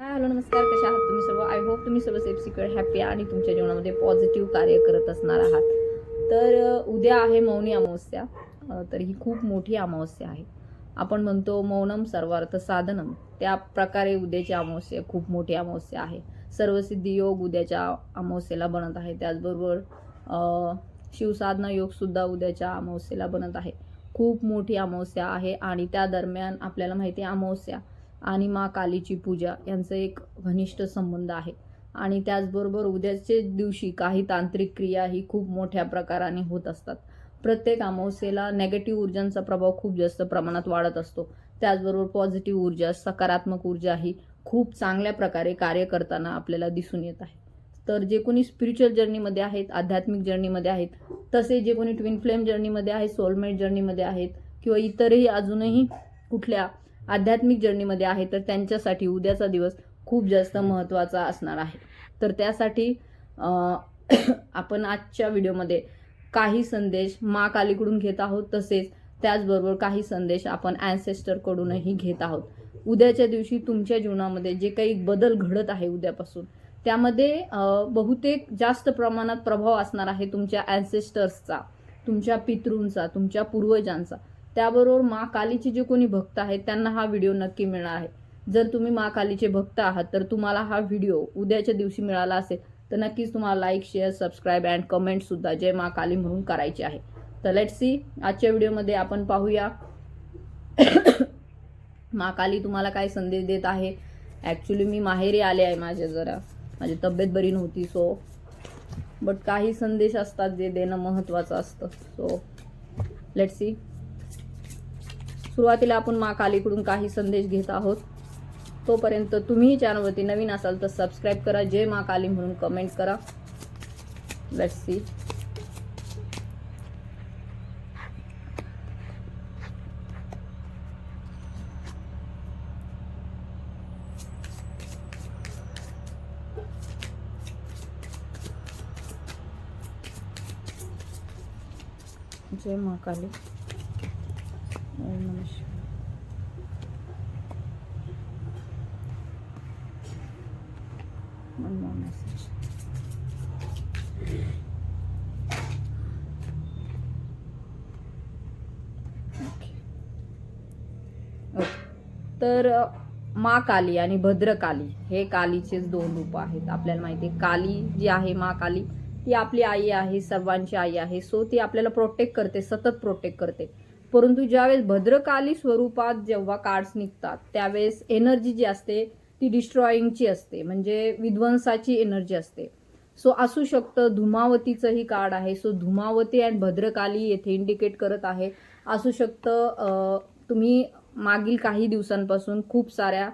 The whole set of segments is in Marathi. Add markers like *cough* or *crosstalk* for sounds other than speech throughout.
हॅलो नमस्कार. कशा आहात तुम्ही सर्व? आय होप तुम्ही सर्व सेफ सिक्युअर हॅपी आणि तुमच्या जीवनामध्ये पॉझिटिव्ह कार्य करत असणार आहात. तर उद्या आहे मौनी अमावस्या. तर ही खूप मोठी अमावस्या आहे. आपण म्हणतो मौनम सर्वार्थ साधनम. त्या प्रकारे उद्याची अमावस्या खूप मोठी अमावस्या आहे. सर्वसिद्धी योग उद्याच्या अमावस्येला बनत आहे. त्याचबरोबर शिवसाधना योग सुद्धा उद्याच्या अमावस्येला बनत आहे. खूप मोठी अमावस्या आहे आणि त्या दरम्यान आपल्याला माहिती आहे अमावस्या आणि मा कालीची पूजा यांचं एक घनिष्ठ संबंध आहे. आणि त्याचबरोबर उद्याचे दिवशी काही तांत्रिक क्रिया ही खूप मोठ्या प्रकाराने होत असतात. प्रत्येक अमावस्येला नेगेटिव्ह ऊर्जांचा प्रभाव खूप जास्त प्रमाणात वाढत असतो. त्याचबरोबर पॉझिटिव्ह ऊर्जा सकारात्मक ऊर्जा ही खूप चांगल्या प्रकारे कार्य करताना आपल्याला दिसून येत आहे. तर जे कोणी स्पिरिच्युअल जर्नीमध्ये आहेत आध्यात्मिक जर्नीमध्ये आहेत तसे जे कोणी ट्विन फ्लेम जर्नीमध्ये आहेत सोलमेट जर्नीमध्ये आहेत किंवा इतरही अजूनही कुठल्या आध्यात्मिक जर्नीमध्ये आहे तर त्यांच्यासाठी उद्याचा दिवस खूप जास्त महत्त्वाचा असणार आहे. तर त्यासाठी *clears throat* आपण आजच्या व्हिडिओमध्ये काही संदेश मा कालीकडून घेत आहोत. तसेच त्याचबरोबर काही संदेश आपण ॲन्सेस्टरकडूनही घेत आहोत. उद्याच्या दिवशी तुमच्या जीवनामध्ये जे काही बदल घडत आहे उद्यापासून त्यामध्ये बहुतेक जास्त प्रमाणात प्रभाव असणार आहे तुमच्या ॲन्सेस्टर्सचा तुमच्या पितृंचा तुमच्या पूर्वजांचा. त्याबरोबर मा कालीचे जे कोणी भक्त आहेत त्यांना हा व्हिडिओ नक्की मिळणार आहे. जर तुम्ही मा कालीचे भक्त आहात तर तुम्हाला हा व्हिडिओ उद्याच्या दिवशी मिळाला असेल तर नक्कीच तुम्हाला लाईक शेअर सबस्क्राईब अँड कमेंटसुद्धा जय मा काली म्हणून करायचे आहे. तर लेट सी आजच्या व्हिडिओमध्ये आपण पाहूया. *coughs* मा काली तुम्हाला काय संदेश देत आहे? ॲक्च्युली मी माहेरी आले आहे माझ्या जरा. माझी तब्येत बरी नव्हती सो बट काही संदेश असतात जे देणं महत्त्वाचं असतं सो लेट सी सुरुवातीला आपण मा कालीकडून काही संदेश घेत आहोत. तोपर्यंत तुम्ही चॅनलवरती नवीन असाल तर सबस्क्राईब करा जय मा काली म्हणून कमेंट करा. लेट्स सी जय मा काली ओम नमः शिवाय One more message. Okay. Okay. तर मा काली आणि भद्रकाली हे कालीचेच दोन रूप आहेत. आपल्याला माहिती आहे काली जी आहे मा काली ती आपली आई आहे सर्वांची आई आहे. सो ती आपल्याला प्रोटेक्ट करते सतत प्रोटेक्ट करते. परंतु ज्यावेळेस भद्रकाली स्वरूपात जेव्हा कार्ड्स निघतात त्यावेळेस एनर्जी जी असते ती डिस्ट्रॉईंगची असते. म्हणजे विध्वंसाची एनर्जी असते. सो असू शकतं धुमावतीचंही कार्ड आहे. सो धुमावती अँड भद्रकाली येथे इंडिकेट करत आहे. असू शकतं तुम्ही मागील काही दिवसांपासून खूप साऱ्या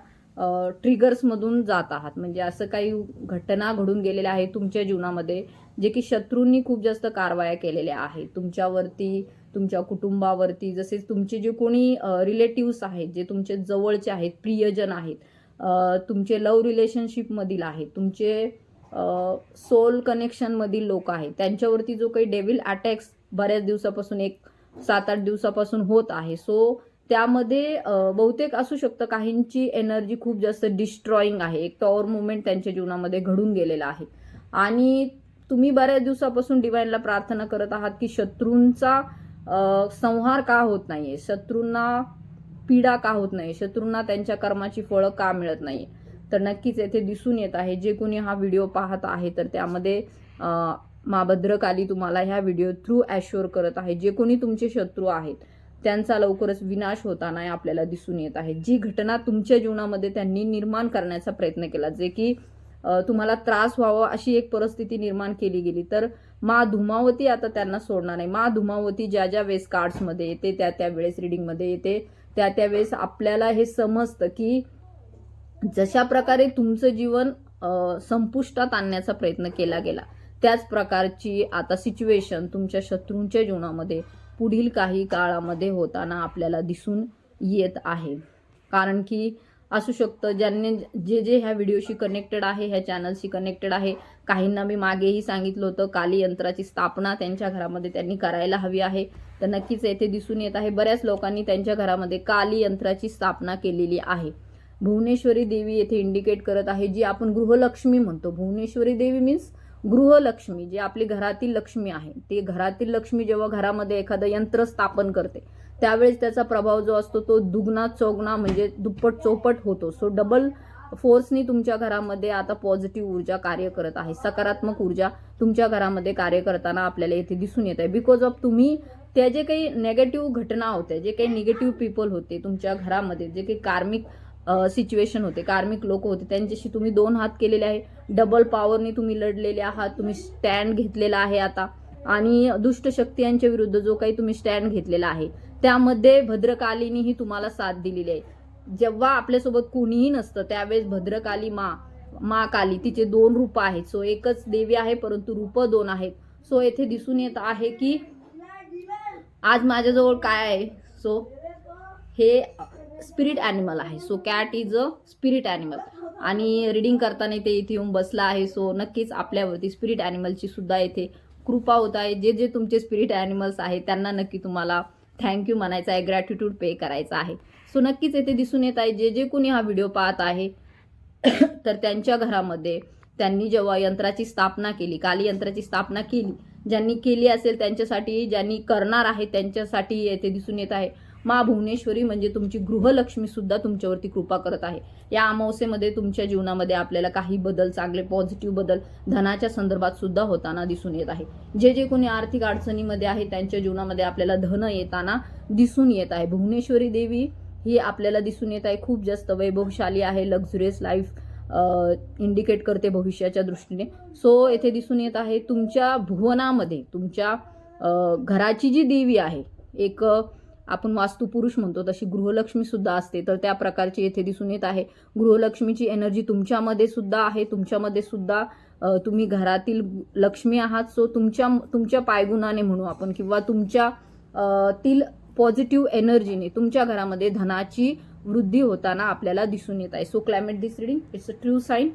ट्रिगर्समधून जात आहात. म्हणजे असं काही घटना घडून गेलेल्या आहेत तुमच्या जीवनामध्ये जे की शत्रूंनी खूप जास्त कारवाया केलेल्या आहेत. तुमच्यावरती तुमच्या कुटुंबावरती जसे तुमचे जे कोणी रिलेटिव्स आहेत जे तुमचे जवळचे आहेत प्रियजन आहेत तुमचे लव रिलेशनशिपमधील आहेत तुमचे सोल कनेक्शनमधील लोक आहेत त्यांच्यावरती जो काही डेव्हिल अटॅक्स बऱ्याच दिवसापासून एक सात आठ दिवसापासून होत आहे. सो त्यामध्ये बहुतेक असू शकतं काहींची एनर्जी खूप जास्त डिस्ट्रॉईंग आहे. एक टॉवर मुवमेंट त्यांच्या जीवनामध्ये घडून गेलेला आहे. आणि तुम्ही बऱ्याच दिवसापासून डिवाईनला प्रार्थना करत आहात की शत्रूंचा संहार का होत नाहीये? शत्रूंना पीडा का होत नाही शत्रूंना त्यांच्या कर्माची फळं का मिळत नाही तर नक्कीच येथे दिसून येत आहे. जे कोणी हा व्हिडिओ पाहत आहे तर त्यामध्ये अ, मा भद्रकाली तुम्हाला ह्या व्हिडिओ थ्रू ॲश्युअर करत आहे. जे कोणी तुमचे शत्रू आहेत त्यांचा लवकरच विनाश होताना आपल्याला दिसून येत आहे. जी घटना तुमच्या जीवनामध्ये त्यांनी निर्माण करण्याचा प्रयत्न केला जे की तुम्हाला त्रास व्हावा अशी एक परिस्थिती निर्माण केली गेली तर मा धुमावती आता त्यांना सोडणार नाही. मा धुमावती ज्या ज्या वेळेस कार्ड्समध्ये येते त्या त्या वेळेस रिडिंगमध्ये येते त्या त्या वेळेस आपल्याला हे समजतं की जशा प्रकारे तुमचं जीवन संपुष्टात आणण्याचा प्रयत्न केला गेला त्याच प्रकारची आता सिच्युएशन तुमच्या शत्रूंच्या जीवनामध्ये पुढील काही काळामध्ये होताना आपल्याला दिसून येत आहे. कारण की असू शकतं ज्यांनी जे जे ह्या व्हिडिओशी कनेक्टेड आहे ह्या चॅनलशी कनेक्टेड आहे काहींना मी मागेही सांगितलं होतं काली यंत्राची स्थापना त्यांच्या घरामध्ये त्यांनी करायला हवी आहे. तर नक्कीच येथे दिसून येत आहे बऱ्याच लोकांनी त्यांच्या घरामध्ये काली यंत्राची स्थापना केलेली आहे. भुवनेश्वरी देवी येथे इंडिकेट करत आहे जी आपण गृहलक्ष्मी म्हणतो. भुवनेश्वरी देवी मीन्स गृहलक्ष्मी जे आपली घरातील लक्ष्मी आहे ते घरातील लक्ष्मी जेव्हा घरामध्ये एखादं यंत्र स्थापन करते त्यावेळेस त्याचा प्रभाव जो असतो तो दुगना चौगना म्हणजे दुप्पट चौपट होतो. सो डबल फोर्सनी तुमच्या घरामध्ये आता पॉझिटिव्ह ऊर्जा कार्य करत आहे. सकारात्मक ऊर्जा तुमच्या घरामध्ये कार्य करताना आपल्याला येथे दिसून येत आहे. बिकॉज ऑफ तुम्ही त्या जे काही नेगेटिव्ह घटना होत्या जे काही निगेटिव्ह पीपल होते तुमच्या घरामध्ये जे काही कार्मिक सिच्युएशन होते. कार्मिक लोक होते. त्यांच्याशी तुम्ही दोन हात केलेले आहे. डबल पॉवरनी तुम्ही लढलेले आहात. तुम्ही स्टँड घेतलेला आहे आता. आणि दुष्ट शक्ती यांच्या विरुद्ध जो काही तुम्ही स्टँड घेतलेला आहे. त्यामध्ये भद्रकालीनीही तुम्हाला साथ दिलेली आहे. जेव्हा आपल्यासोबत कुणीही नसतं त्यावेळेस भद्रकाली मा मा काली तिचे दोन रूप आहेत. सो एकच देवी आहे परंतु रूप दोन आहेत. सो येथे दिसून येत आहे की आज माझ्याजवळ काय आहे? सो हे स्पिरिट ॲनिमल आहे. So cat is a spirit animal. आणि रिडिंग करताना ते इथे येऊन बसला आहे. सो नक्कीच आपल्यावरती स्पिरिट ॲनिमलची सुद्धा येथे कृपा होत आहे. जे जे तुमचे स्पिरिट ॲनिमल्स आहेत त्यांना नक्की तुम्हाला थँक्यू म्हणायचं आहे. ग्रॅटिट्यूड पे करायचा आहे. सो नक्कीच येथे दिसून येत आहे जे जे कोणी हा व्हिडिओ पाहत आहे *coughs* तर त्यांच्या घरामध्ये त्यांनी जेव्हा यंत्राची स्थापना केली काली यंत्राची स्थापना केली ज्यांनी केली असेल त्यांच्यासाठी ज्यांनी करणार आहे त्यांच्यासाठी येथे दिसून येत आहे. मा भुवनेश्वरी म्हणजे तुमची गृहलक्ष्मी सुद्धा तुमच्यावरती कृपा करत आहे. या अमावस्येमध्ये तुमच्या जीवनामध्ये आपल्याला काही बदल चांगले पॉझिटिव्ह बदल धनाच्या संदर्भात सुद्धा होताना दिसून येत आहे. जे जे कोणी आर्थिक अडचणीमध्ये आहे त्यांच्या जीवनामध्ये आपल्याला धन येताना दिसून येत आहे. भुवनेश्वरी देवी ही आपल्याला दिसून येत आहे. खूप जास्त वैभवशाली आहे लक्झुरियस लाईफ इंडिकेट करते भविष्याच्या दृष्टीने. सो येथे दिसून येत आहे तुमच्या भुवनामध्ये तुमच्या घराची जी देवी आहे एक आपण वास्तुपुरुष म्हणतो तशी गृहलक्ष्मी सुद्धा असते. तर त्या प्रकारची येथे दिसून येत आहे. गृहलक्ष्मीची एनर्जी तुमच्यामध्ये सुद्धा आहे. तुमच्यामध्ये सुद्धा तुम्ही घरातील लक्ष्मी आहात. सो तुमच्या तुमच्या पायगुणाने म्हणू आपण किंवा तुमच्या तील पॉझिटिव्ह एनर्जीने तुमच्या घरामध्ये धनाची वृद्धी होताना आपल्याला दिसून येत आहे. So climate this reading it's a true sign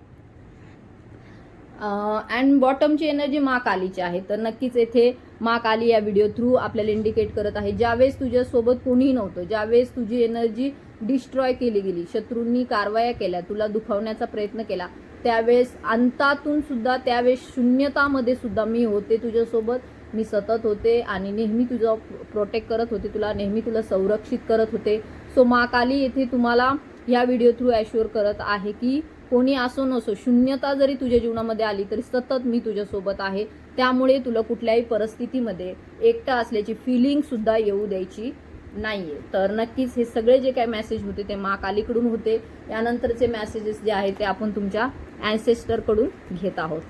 and बॉटमची energy मा कालीची आहे. तर नक्कीच येथे मा काली या व्हिडिओ थ्रू आपल्याला इंडिकेट करत आहे. ज्यावेळेस तुझ्यासोबत कोणीही नव्हतं ज्यावेळेस तुझी एनर्जी डिस्ट्रॉय केली गेली शत्रूंनी कारवाया केल्या तुला दुखावण्याचा प्रयत्न केला त्यावेळेस अंतातून सुद्धा त्यावेळेस शून्यतामध्ये सुद्धा मी होते तुझ्यासोबत. मी सतत होते आणि नेहमी तुझं प्रोटेक्ट करत होते तुला नेहमी तुला संरक्षित करत होते. सो मा काली येथे तुम्हाला या व्हिडिओ थ्रू ॲश्युअर करत आहे की कोणी असो नसो शून्यता जरी तुझ्या जीवनामध्ये आली तरी सतत मी तुझ्यासोबत आहे. त्यामुळे तुला कुठल्याही परिस्थितीमध्ये एकटा असल्याची फिलिंग सुद्धा येऊ द्यायची नाही आहे तर नक्कीच हे सगळे जे काही मेसेज होते ते मा कालीकडून होते. यानंतरचे मॅसेजेस जे आहेत ते आपण तुमच्या अँसेस्टरकडून घेत आहोत.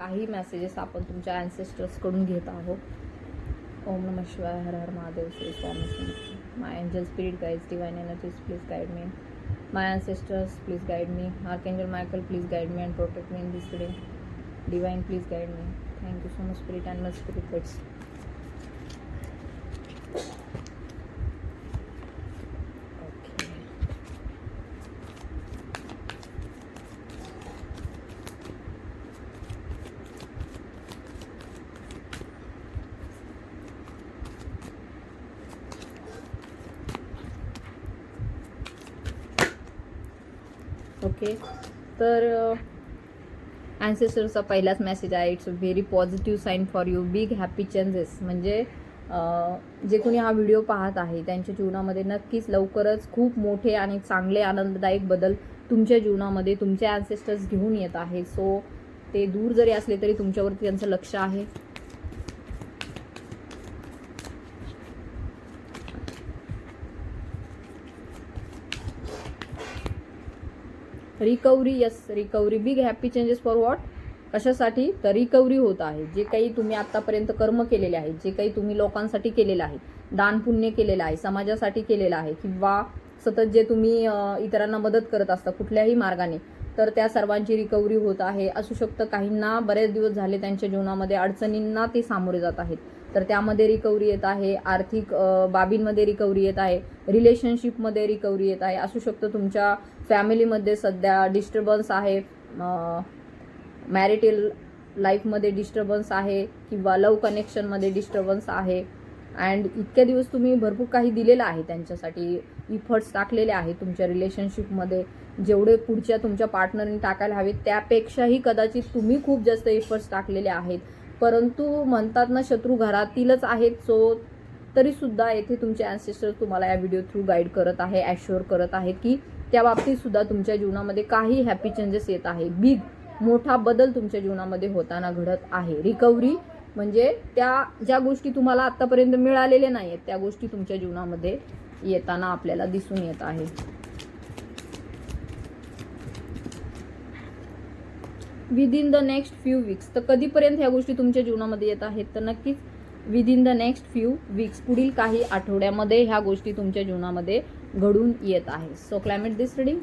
काही मॅसेजेस आपण तुमच्या अँसेस्टर्सकडून घेत आहोत. ओम नम शिवाय हर हर Mahadev Shri Swami my angel spirit guides divine energies please guide me my ancestors please guide me. Archangel michael please guide me and protect me in this day divine please guide me. Thank you so much spirit animal spirit guides तर ॲन्सेस्टरचा पहिलाच मेसेज आहे it's a very positive sign for you big happy changes म्हणजे जे कोणी हा व्हिडिओ पाहत आहे त्यांच्या जीवनामध्ये नक्कीच लवकरच खूप मोठे आणि चांगले आनंददायक बदल तुमच्या जीवनामध्ये तुमचे ॲन्सेस्टर्स घेऊन येत आहे सो ते दूर जरी असले तरी तुमच्यावरती त्यांचं लक्ष आहे. Recovery yes recovery big happy changes for what कशासाठी? तर रिकव्हरी होत आहे. जे काही तुम्ही आत्तापर्यंत कर्म केलेले आहेत जे काही तुम्ही लोकांसाठी केलेलं आहे दान पुण्य केलेलं आहे समाजासाठी केलेलं आहे किंवा सतत जे तुम्ही इतरांना मदत करत असता कुठल्याही मार्गाने तर त्या सर्वांची रिकव्हरी होत आहे. असू शकतं काहींना बरेच दिवस झाले त्यांच्या जीवनामध्ये अडचणींना ते सामोरे जात आहेत. तर त्यामध्ये रिकव्हरी येत आहे. आर्थिक बाबींमध्ये रिकव्हरी येत आहे. रिलेशनशिपमध्ये रिकव्हरी येत आहे. असू शकतं तुमच्या फॅमिलीमध्ये सध्या डिस्टर्बन्स आहे. मॅरिटल लाईफमध्ये डिस्टर्बन्स आहे किंवा लव कनेक्शनमध्ये डिस्टर्बन्स आहे. अँड इतक्या दिवस तुम्ही भरपूर काही दिलेलं आहे त्यांच्यासाठी. इफर्ट्स टाकलेले आहे तुमच्या रिलेशनशिपमध्ये जेवढे पुढच्या तुमच्या पार्टनरने टाकायला हवे त्यापेक्षाही कदाचित तुम्ही खूप जास्त इफर्ट्स टाकलेले आहेत. परंतु म्हणतात ना शत्रू घरातीलच आहेत सो तरीसुद्धा येथे तुमचे ॲन्सेस्टर तुम्हाला या व्हिडिओ थ्रू गाईड करत आहे ॲश्युअर करत आहेत की त्या बाबतीत सुद्धा तुमच्या जीवनामध्ये काही हॅपी चेंजेस येत आहे. बिग मोठा बदल तुमच्या जीवनामध्ये होताना घडत आहे. रिकव्हरी म्हणजे त्या ज्या गोष्टी तुम्हाला आतापर्यंत मिळालेल्या नाही आहेत त्या गोष्टी तुमच्या जीवनामध्ये येताना आपल्याला दिसून येत आहे. Within the next few weeks तर कधीपर्यंत ह्या गोष्टी तुमच्या जीवनामध्ये येत आहेत? तर नक्कीच within the next few weeks पुढील काही आठवड्यामध्ये ह्या गोष्टी तुमच्या जीवनामध्ये घडून येत आहे सो क्लायमेट दिस रिडिंग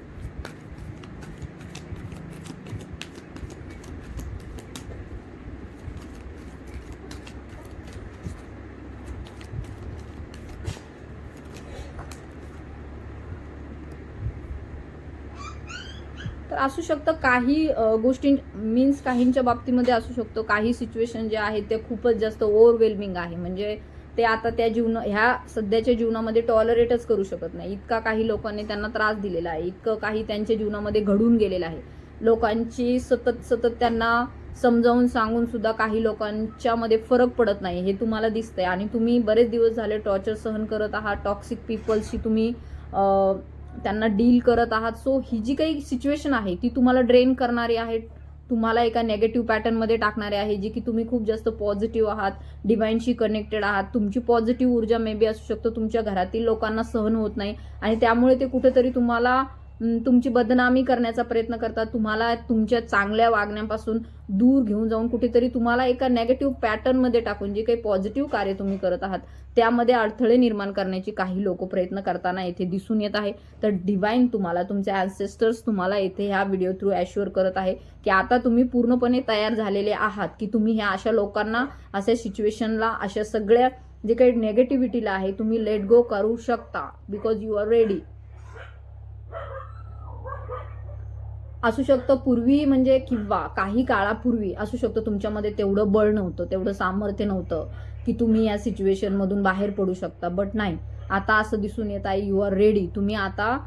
तर असू शकतं काही गोष्टी मीन्स काहींच्या बाबतीमध्ये असू शकतो. काही सिच्युएशन जे आहे ते खूपच जास्त ओव्हरवेल्मिंग आहे. म्हणजे ते आता त्या जीवन ह्या सध्याच्या जीवनामध्ये टॉलरेटच करू शकत नाही. इतका काही लोकांनी त्यांना त्रास दिलेला आहे. इतकं काही त्यांच्या जीवनामध्ये घडून गेलेलं आहे. लोकांची सतत सतत त्यांना समजावून सांगून सुद्धा काही लोकांच्या मध्ये फरक पडत नाही. हे तुम्हाला दिसतंय. आणि तुम्ही बरेच दिवस झाले टॉर्चर सहन करत आहात. टॉक्सिक पीपल्सशी तुम्ही त्यांना डील करत आहात. सो ही जी काही सिच्युएशन आहे ती तुम्हाला ड्रेन करणारी आहे तुम्हाला एका नेगेटिव्ह पॅटर्नमध्ये टाकणारे आहे जी की तुम्ही खूप जास्त पॉझिटिव्ह आहात डिवाईनशी कनेक्टेड आहात. तुमची पॉझिटिव्ह ऊर्जा मे बी असू शकतो तुमच्या घरातील लोकांना सहन होत नाही. आणि त्यामुळे ते कुठेतरी तुम्हाला तुमची बदनामी करण्याचा प्रयत्न करतात. तुम्हाला तुमच्या चांगल्या वागण्यापासून दूर घेऊन जाऊन कुठेतरी तुम्हाला एका नेगेटिव्ह पॅटर्नमध्ये टाकून जे काही पॉझिटिव्ह कार्य तुम्ही करत आहात त्यामध्ये अडथळे निर्माण करण्याची काही लोक प्रयत्न करताना येथे दिसून येत आहे. तर डिवाईन तुम्हाला तुमचे ॲन्सेस्टर्स तुम्हाला येथे ह्या व्हिडिओ थ्रू ॲश्युअर करत आहे की आता तुम्ही पूर्णपणे तयार झालेले आहात की तुम्ही ह्या अशा लोकांना अशा सिच्युएशनला अशा सगळ्या जे काही नेगेटिव्हिटीला आहे तुम्ही लेट गो करू शकता. बिकॉज यू आर रेडी असू शकतं पूर्वी म्हणजे किंवा काही काळापूर्वी असू शकतं तुमच्यामध्ये तेवढं बळ नव्हतं तेवढं सामर्थ्य नव्हतं की तुम्ही या सिच्युएशनमधून बाहेर पडू शकता. बट नाही. आता असं दिसून येत आहे यू आर रेडी तुम्ही आता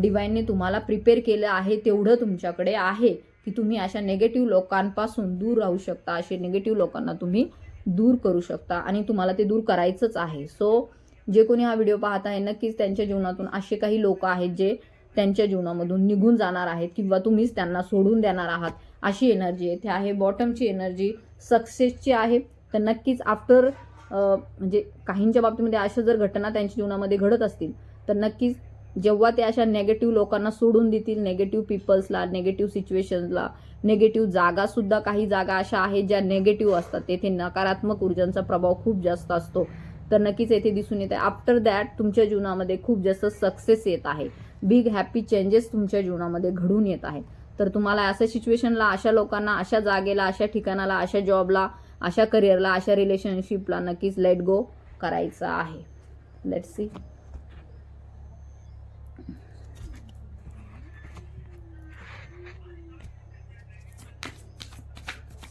डिवाईनने तुम्हाला प्रिपेअर केलं आहे तेवढं तुमच्याकडे आहे की तुम्ही अशा नेगेटिव्ह लोकांपासून दूर राहू शकता. असे निगेटिव्ह लोकांना तुम्ही दूर करू शकता आणि तुम्हाला ते दूर करायचंच आहे. सो जे कोणी हा व्हिडिओ पाहत आहे नक्कीच त्यांच्या जीवनातून असे काही लोक आहेत जे त्यांच्या जीवनामधून निघून जाणार आहेत किंवा तुम्हीच त्यांना सोडून देणार आहात अशी एनर्जी येथे आहे. बॉटमची एनर्जी सक्सेसची आहे. तर नक्कीच आफ्टर म्हणजे काहींच्या बाबतीमध्ये अशा जर घटना त्यांच्या जीवनामध्ये घडत असतील तर नक्कीच जेव्हा ते अशा नेगेटिव्ह लोकांना सोडून देतील नेगेटिव्ह पीपल्सला नेगेटिव्ह सिच्युएशन्सला नेगेटिव्ह जागासुद्धा काही जागा अशा आहेत ज्या नेगेटिव्ह असतात. तेथे नकारात्मक ऊर्जांचा प्रभाव खूप जास्त असतो. तर नक्कीच येथे दिसून येते आफ्टर दॅट तुमच्या जीवनामध्ये खूप जास्त सक्सेस येत आहे. बिग हॅपी चेंजेस तुमच्या जीवनामध्ये घडून येत आहेत. तर तुम्हाला अशा सिच्युएशनला अशा लोकांना अशा जागेला अशा ठिकाणाला अशा जॉबला अशा करिअरला अशा रिलेशनशिपला नक्कीच लेट गो करायचं आहे. लेट सी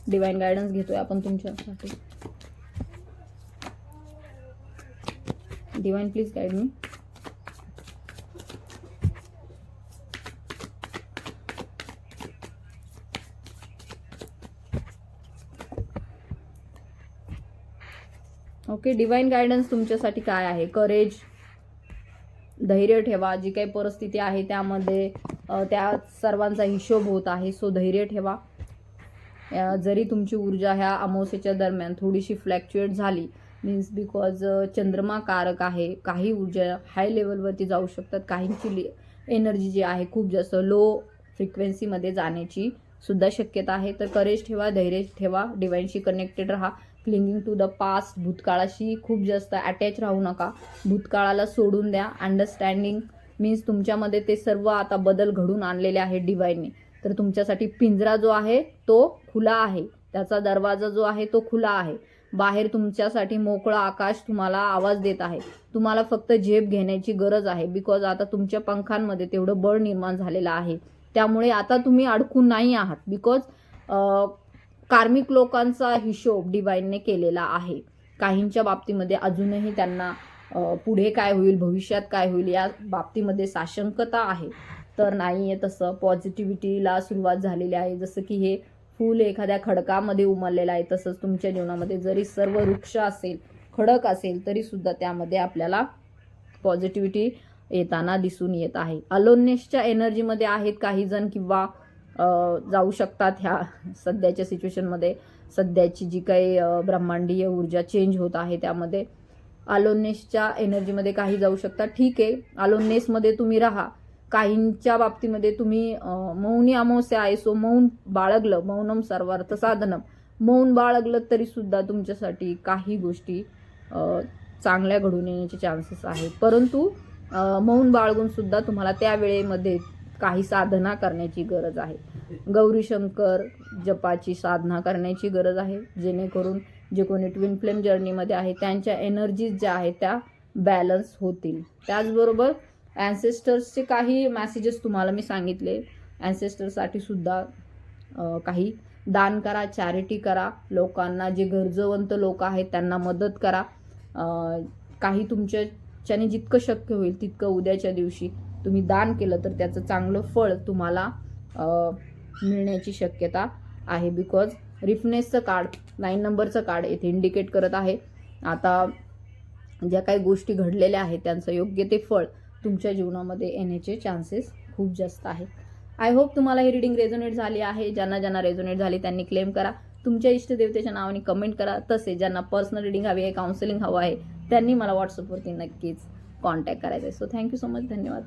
डिवाइन गायडन्स घेतोय आपण तुमच्यासाठी. Divine please guide me okay divine guidance तुमच्यासाठी काय आहे? करेज धैर्य ठेवा. जी काही परिस्थिती आहे त्यामध्ये त्या सर्वांचा हिशोब होत आहे सो धैर्य ठेवा. जरी तुमची ऊर्जा ह्या अमावस्येच्या दरम्यान थोडीशी फ्लॅक्च्युएट झाली मीन्स बिकॉज चंद्रमा कारक आहे काही ऊर्जा हाय लेवलवरती जाऊ शकतात. काहींची एनर्जी जी आहे खूप जास्त लो फ्रिक्वेन्सीमध्ये जाण्याची सुद्धा शक्यता आहे. तर करेज ठेवा धैर्य ठेवा डिवाईनशी कनेक्टेड राहा. क्लिंगिंग टू द पास्ट भूतकाळाशी खूप जास्त अटॅच राहू नका. भूतकाळाला सोडून द्या. अंडरस्टँडिंग मीन्स तुमच्यामध्ये ते सर्व आता बदल घडून आणलेले आहेत डिवाईनने तर तुमच्यासाठी पिंजरा जो आहे तो खुला आहे. त्याचा दरवाजा जो आहे तो खुला आहे. बाहेर तुमच्यासाठी मोकळं आकाश तुम्हाला आवाज देत आहे. तुम्हाला फक्त झेप घेण्याची गरज आहे. बिकॉज आता तुमच्या पंखांमध्ये तेवढं बळ निर्माण झालेलं आहे. त्यामुळे आता तुम्ही अडकून नाही आहात. बिकॉज कार्मिक लोकांचा हिशोब डिवाईनने केलेला आहे. काहींच्या बाबतीमध्ये अजूनही त्यांना पुढे काय होईल भविष्यात काय होईल या बाबतीमध्ये साशंकता आहे. तर नाही आहे तसं पॉझिटिव्हिटीला सुरुवात झालेली आहे. जसं की हे फूल एखाद्या खडकामध्ये उमललेलं आहे तसंच तुमच्या जीवनामध्ये जरी सर्व वृक्ष असेल खडक असेल तरी सुद्धा त्यामध्ये आपल्याला पॉझिटिव्हिटी येताना दिसून येत आहे. अलोननेसच्या एनर्जीमध्ये आहेत काही जण किंवा जाऊ शकतात ह्या सध्याच्या सिच्युएशनमध्ये सध्याची जी काही ब्रह्मांडीय ऊर्जा चेंज होत आहे त्यामध्ये. आलोनेसच्या एनर्जीमध्ये काही जाऊ शकतात ठीक आहे. आलोनेसमध्ये तुम्ही राहा. काहींच्या बाबतीमध्ये तुम्ही मौनी अमावस्या आहे सो मौन बाळगलं. मौनम सर्वार्थ साधनम. मौन बाळगलं तरी सुद्धा तुमच्यासाठी काही गोष्टी चांगल्या घडून येण्याचे चान्सेस आहेत. परंतु मौन बाळगून सुद्धा तुम्हाला त्या वेळेमध्ये काही साधना करण्याची गरज आहे. गौरीशंकर जपाची साधना करण्याची गरज आहे. जेणेकरून जे कोणी ट्विन फ्लेम जर्नीमध्ये आहे त्यांच्या एनर्जीज ज्या आहेत त्या बॅलन्स होतील. त्याचबरोबर ॲन्सेस्टर्सचे काही मॅसेजेस तुम्हाला मी सांगितले. ॲन्सेस्टरसाठी सुद्धा काही दान करा चॅरिटी करा. लोकांना जे गरजवंत लोक आहेत त्यांना मदत करा. काही तुमच्याच्याने जितकं शक्य होईल तितकं उद्याच्या दिवशी तुम्ही दान केलं तर त्याचं चांगलं फळ तुम्हाला मिळण्याची शक्यता आहे. बिकॉज रिफनेसचं कार्ड नाईन नंबरचं कार्ड येथे इंडिकेट करत आहे. आता ज्या काही गोष्टी घडलेल्या आहेत त्यांचं योग्य ते फळ तुमच्या जीवनामध्ये येण्याचे चान्सेस खूप जास्त आहेत. आय होप तुम्हाला ही रिडिंग रेझोनेट झाली आहे. ज्यांना ज्यांना रेझोनेट झाली त्यांनी क्लेम करा. तुमच्या इष्टदेवतेच्या नावाने कमेंट करा. तसे ज्यांना पर्सनल रिडिंग हवी आहे काउन्सिलिंग हवं आहे त्यांनी मला व्हॉट्सअपवरती नक्कीच कॉन्टॅक्ट करायचं आहे सो थँक्यू सो मच धन्यवाद.